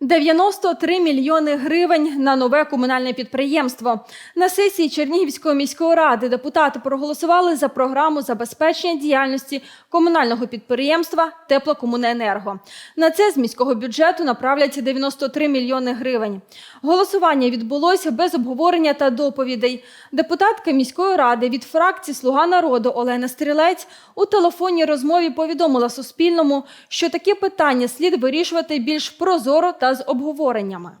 93 мільйони гривень на нове комунальне підприємство. На сесії Чернігівської міської ради депутати проголосували за програму забезпечення діяльності комунального підприємства Теплокомуненерго. На це з міського бюджету направлять 93 мільйони гривень. Голосування відбулося без обговорення та доповідей. Депутатка міської ради від фракції Слуга народу Олена Стрілець у телефонній розмові повідомила Суспільному, що такі питання слід вирішувати більш прозоро та з обговореннями.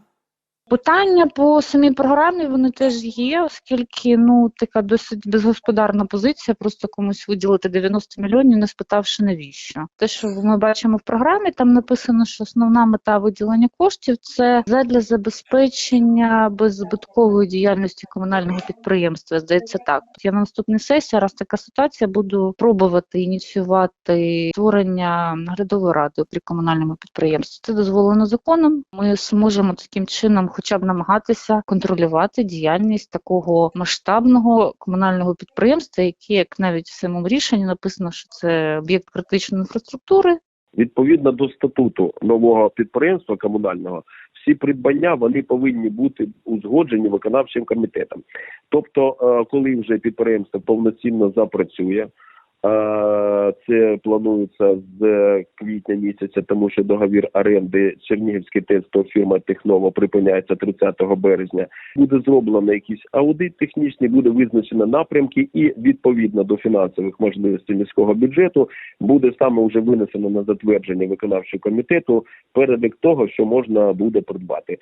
Питання по самій програмі вони теж є, оскільки ну така досить безгосподарна позиція, просто комусь виділити 90 мільйонів, не спитавши навіщо. Те, що ми бачимо в програмі, там написано, що основна мета виділення коштів це задля забезпечення беззбиткової діяльності комунального підприємства. Здається, так. Я на наступній сесії, раз така ситуація, буду пробувати ініціювати створення наглядової ради при комунальному підприємстві. Це дозволено законом. Ми зможемо таким чином, хоча б намагатися контролювати діяльність такого масштабного комунального підприємства, яке, як навіть в самому рішенні написано, що це об'єкт критичної інфраструктури. Відповідно до статуту нового підприємства комунального, всі придбання вони повинні бути узгоджені виконавчим комітетом. Тобто, е, коли вже підприємство повноцінно запрацює, це планується з квітня місяця, тому що договір оренди Чернігівський ТЕЦ то фірма Техново припиняється 30 березня. Буде зроблено якийсь аудит технічний, буде визначено напрямки, і відповідно до фінансових можливостей міського бюджету буде саме вже винесено на затвердження виконавчого комітету перелік того, що можна буде придбати.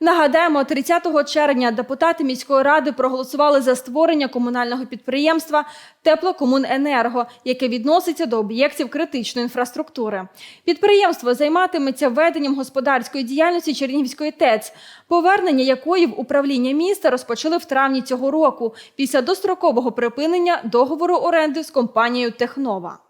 Нагадаємо, 30 червня депутати міської ради проголосували за створення комунального підприємства Теплокомуненерго, яке відноситься до об'єктів критичної інфраструктури. Підприємство займатиметься веденням господарської діяльності Чернігівської ТЕЦ, повернення якої в управління міста розпочали в травні цього року після дострокового припинення договору оренди з компанією Технова.